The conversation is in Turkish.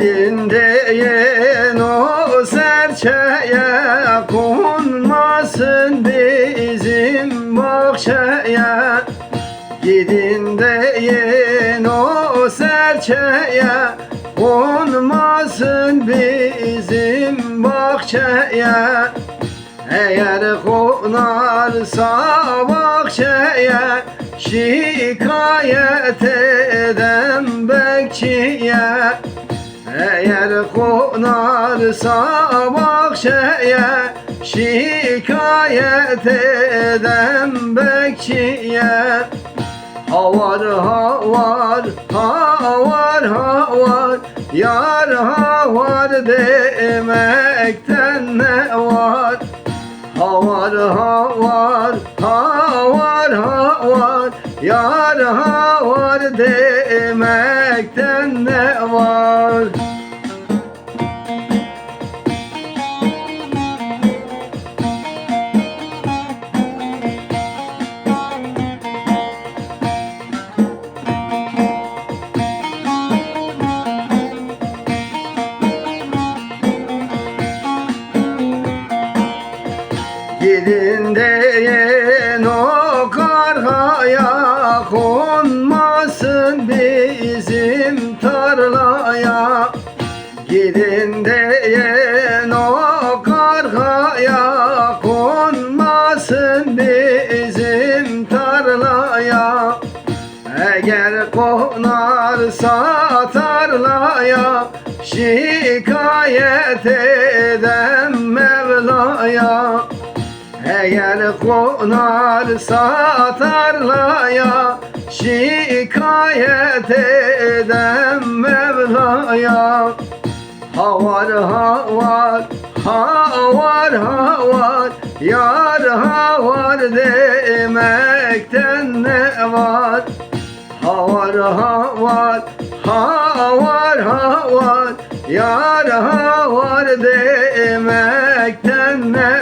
dedin deyin o serçeye konmasın bizim bahçeye. Gidin deyin o serçeye konmasın bizim bahçeye. Eğer konarsa bahçeye şikayet eden bekçiye. Eğer konarsa bahçeye Şikayet eden bekçiye Havar havar havar havar Yar havar demekten ne var? Havar havar havar havar Yar havar demekten ne var Deyin o kargaya Konmasın bizim tarlaya. Gidin deyin o kargaya Konmasın bizim tarlaya. Eğer konarsa tarlaya Şikayet eden Mevla'ya eğer konarsa tarlaya Şikayet eden Mevla'ya Havar havar havar havar Yar havar demekten ne var? Havar havar havar havar Yar havar demekten ne